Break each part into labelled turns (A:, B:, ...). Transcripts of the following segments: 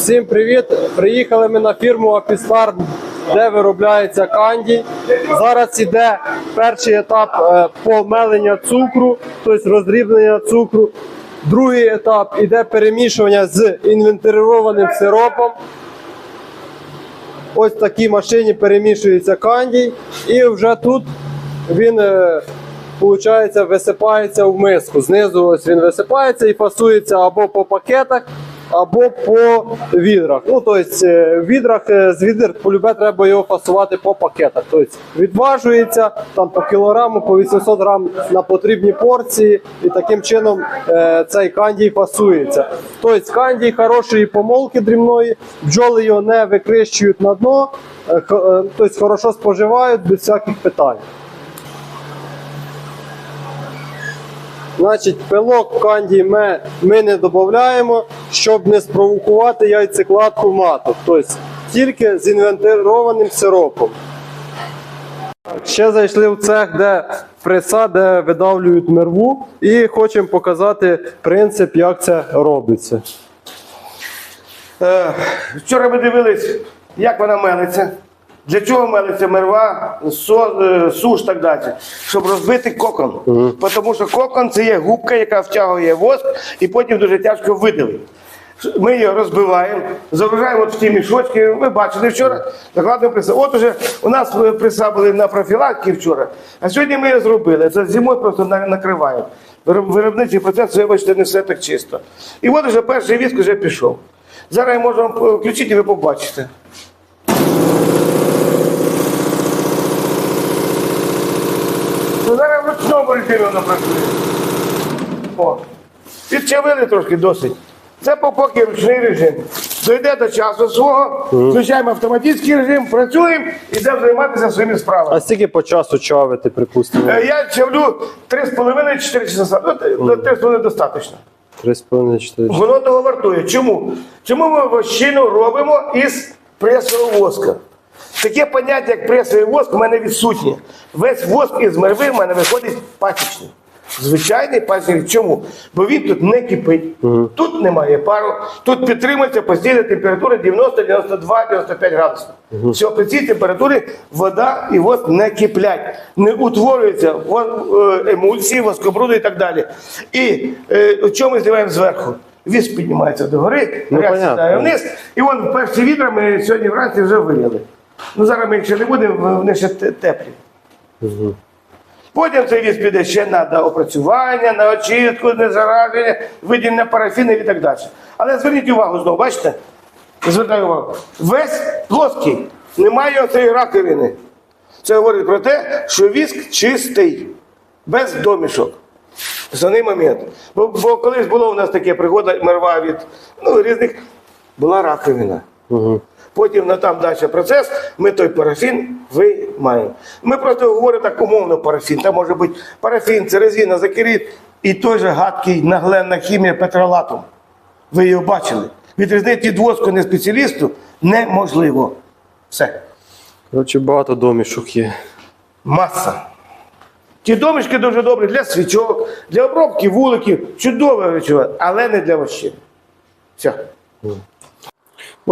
A: Всім привіт! Приїхали ми на фірму Апісфарм, де виробляється канді. Зараз іде перший етап е, помелення цукру, тобто роздрібнення цукру. Другий етап іде перемішування з інвентаризованим сиропом. Ось в такій машині перемішується кандій, і вже тут він е, Получається, висипається в миску. Знизу ось він висипається і фасується або по пакетах, або по відрах. Ну, тобто, е, в відрах е, з відер полюбе треба його фасувати по пакетах. Тобто відважується там по кілограму, по 800 грам на потрібні порції, і таким чином е, цей кандій фасується. Тобто кандій хорошої помолки дрібної, бджоли його не викрищують на дно, е, е, тобто хорошо споживають без всяких питань. Значить, пилок канді ми, ми не додаємо, щоб не спровокувати яйцекладку маток. Тобто тільки з інвентарованим сиропом. Ще зайшли в цех, де преса, де видавлюють мерву, і хочемо показати принцип, як це робиться.
B: Е, Вчора ми дивились, як вона мелиться. Для чого мелиться мерва, со, е, суш так далі? Щоб розбити кокон. Тому що кокон це є губка, яка втягує воск і потім дуже тяжко видавити. Ми її розбиваємо, загружаємо от в ті мішочки. Ви бачили вчора, закладемо преса. От уже у нас е, преса були на профілактиці вчора, а сьогодні ми її зробили. Це зимою просто на- накриваємо. Вироб- Виробничий процес, вибачте, не все так чисто. І от уже перший віск вже пішов. Зараз я можу вам е, включити і ви побачите. Ну, зараз в воно працює. О. Підчавили трошки досить. Це по- поки ручний режим. Дойде до часу свого, включаємо автоматичний режим, працюємо і йдемо займатися своїми справами.
A: А скільки по часу чавити, припустимо?
B: Е, Я чавлю 3,5-4 часа. Ну, т- 3,5 достатньо.
A: 3,5-4.
B: Воно того вартує. Чому? Чому ми вощину робимо із пресового воска? Таке поняття, як пресовий воск, у мене відсутнє. Весь воск із мерви в мене виходить пасічний. Звичайний пасічний. Чому? Бо він тут не кипить, тут немає пару, тут підтримується постійна температура 90, 92, 95 градусів. Все, при цій температурі вода і воск не киплять, не утворюються во- е, емульсії, воскобруди і так далі. І е, що ми зливаємо зверху? Віск піднімається догори,
A: Ну,
B: сідає вниз. І вон перші відра ми сьогодні вранці вже вияли. Ну зараз ми їх ще не будемо, вони ще те- теплі. Потім цей віз піде ще на доопрацювання, на очистку, на зараження, виділення парафінів і так далі. Але зверніть увагу знову, бачите? Звертаю увагу. Весь плоский, немає цієї раковини. Це говорить про те, що віск чистий, без домішок. Основний момент. Бо, бо колись було у нас таке пригода мерва від ну, різних, була раковина. Потім на там далі процес, ми той парафін виймаємо. Ми просто говоримо так умовно парафін. Там може бути парафін, це резина, закерит і той же гадкий нагленна хімія петролатум. Ви його бачили. Відрізнити від воску не спеціалісту неможливо. Все.
A: Коротше, багато домішок є.
B: Маса. Ті домішки дуже добрі для свічок, для обробки вуликів, чудове речове, але не для вощин. Все.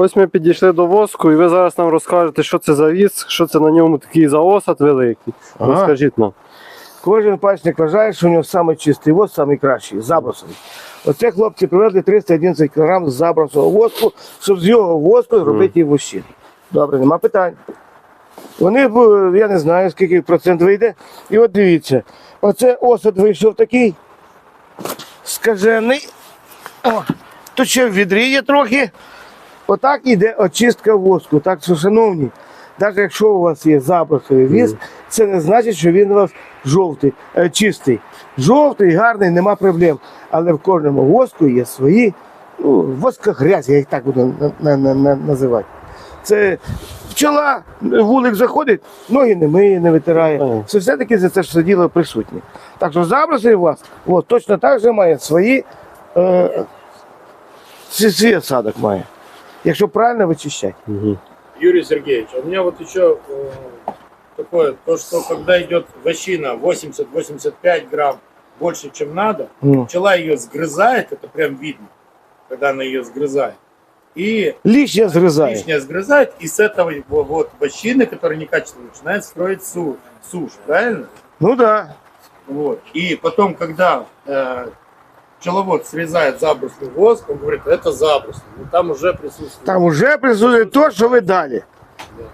A: Ось ми підійшли до воску, і ви зараз нам розкажете, що це за віск, що це на ньому такий за осад великий.
B: Ага.
A: Розкажіть нам.
B: Кожен пасічник вважає, що у нього самий чистий воз, самий забросовий. Оце хлопці привезли 311 кг забросового воску, щоб з його воску зробити вощин. Добре, нема питань. Вони, я не знаю, скільки процент вийде. І от дивіться, оце осад вийшов такий скажений. О, тут ще в відрі є трохи. Отак іде очистка воску. Так що, шановні, навіть якщо у вас є забросовий віск, це не значить, що він у вас жовтий, е, чистий. Жовтий, гарний, нема проблем. Але в кожному воску є свої, ну, воска грязь, я їх так буду на- на- на- називати. Це пчела, вулик заходить, ноги не миє, не витирає. Це все-таки за це ж діло присутнє. Так що заброси у вас от, точно так же має свої, е, свій осадок має. Якщо правильно вичищати.
C: Юрий Сергеевич, у меня вот еще э, такое, то, что когда идет вощина 80-85 грамм больше, чем надо,
B: Ну.
C: пчела ее сгрызает, это прям видно, когда она ее сгрызает. И
B: Лишнє згризає.
C: лишнее сгрызать, и с этого вот, вот вощины, которые некачественные, начинает строить су- сушь, правильно?
B: Ну да.
C: Вот. И потом, когда э, пчеловод срезает забрусный воск, он говорит, это забрусный. Ну, там уже присутствует.
B: Там уже присутствує то, що ви дали.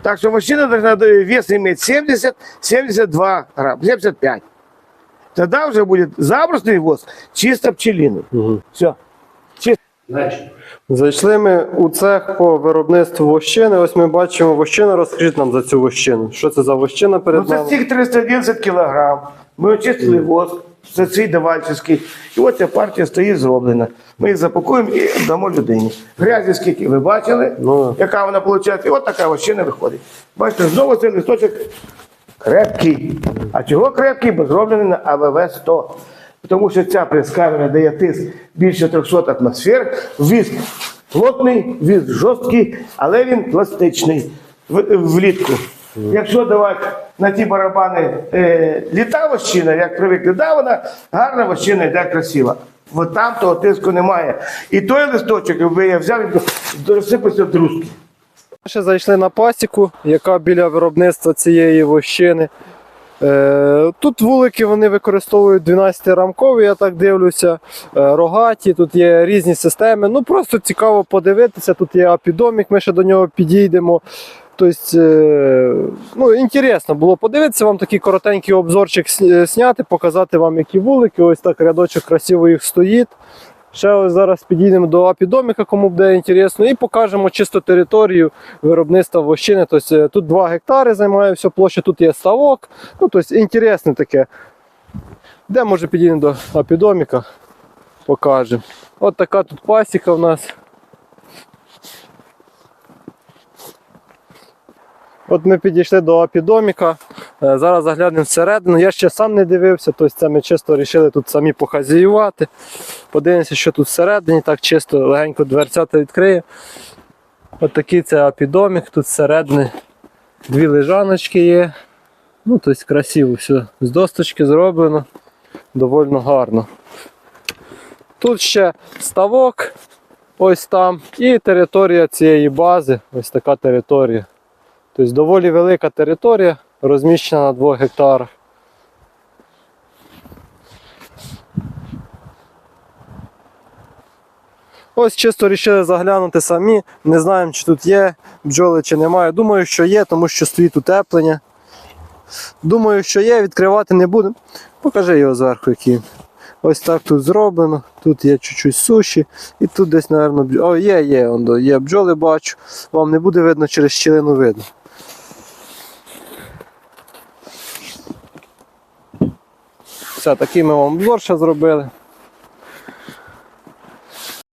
B: Так що машина должна вес иметь 70, 72 грамм, 75. Тогда уже будет забросный воск чисто пчелиный.
A: Угу.
B: Все. Чисто.
A: Зайшли ми у цех по виробництву вощини. Ось ми бачимо вощину. Розкажіть нам за цю вощину. Що це за вощина
B: Ну,
A: перед
B: це
A: нами?
B: цих 311 кілограм. Ми очистили воск, це цей давальчиський. І от ця партія стоїть зроблена. Ми їх запакуємо і дамо людині. Грязі скільки ви бачили,
A: Ну.
B: яка вона виходить. І от така вощина виходить. Бачите, знову цей листочок крепкий. А чого крепкий? Бо зроблений на АВВ-100. Тому що ця прес-камера дає тиск більше 300 атмосфер, віск плотний, віск жорсткий, але він пластичний в- влітку. Якщо давати на ті барабани е, літа вощина, як привикли, да, вона гарна вощина йде красива. От там того тиску немає. І той листочок, якби я взяв, розсипався в друзки.
A: Ще зайшли на пасіку, яка біля виробництва цієї вощини. Е, Тут вулики вони використовують 12-рамкові, я так дивлюся, е, рогаті, тут є різні системи. Ну просто цікаво подивитися. Тут є апідомік, ми ще до нього підійдемо. Тобто, е, ну, інтересно було подивитися, вам такий коротенький обзорчик зняти, показати вам, які вулики. Ось так рядочок красиво їх стоїть. Ще ось зараз підійдемо до апідоміка, кому буде інтересно, і покажемо чисто територію виробництва вощини. Тобто е, тут 2 гектари займає вся площа, тут є ставок. Ну, тобто інтересне таке. Де може підійдемо до апідоміка, покажемо. От така тут пасіка в нас. От ми підійшли до апідоміка. Е, Зараз заглянемо всередину. Я ще сам не дивився, тобто це ми чисто вирішили тут самі похазяювати. Подивимося, що тут всередині, так чисто легенько дверцята відкриє. От такий це апідомік, тут всередині дві лежаночки є. Ну, тобто красиво все. З досточки зроблено. Довольно гарно. Тут ще ставок, ось там, і територія цієї бази, ось така територія. Тобто доволі велика територія, розміщена на 2 гектарах. Ось чисто вирішили заглянути самі. Не знаємо, чи тут є бджоли, чи немає. Думаю, що є, тому що стоїть утеплення. Думаю, що є, відкривати не будемо. Покажи його зверху, який. Ось так тут зроблено. Тут є чуть-чуть суші. І тут десь, мабуть, бджоли. О, є, є, є бджоли, бачу. Вам не буде видно, через щілину видно. Все, такий ми вам обзор ще зробили.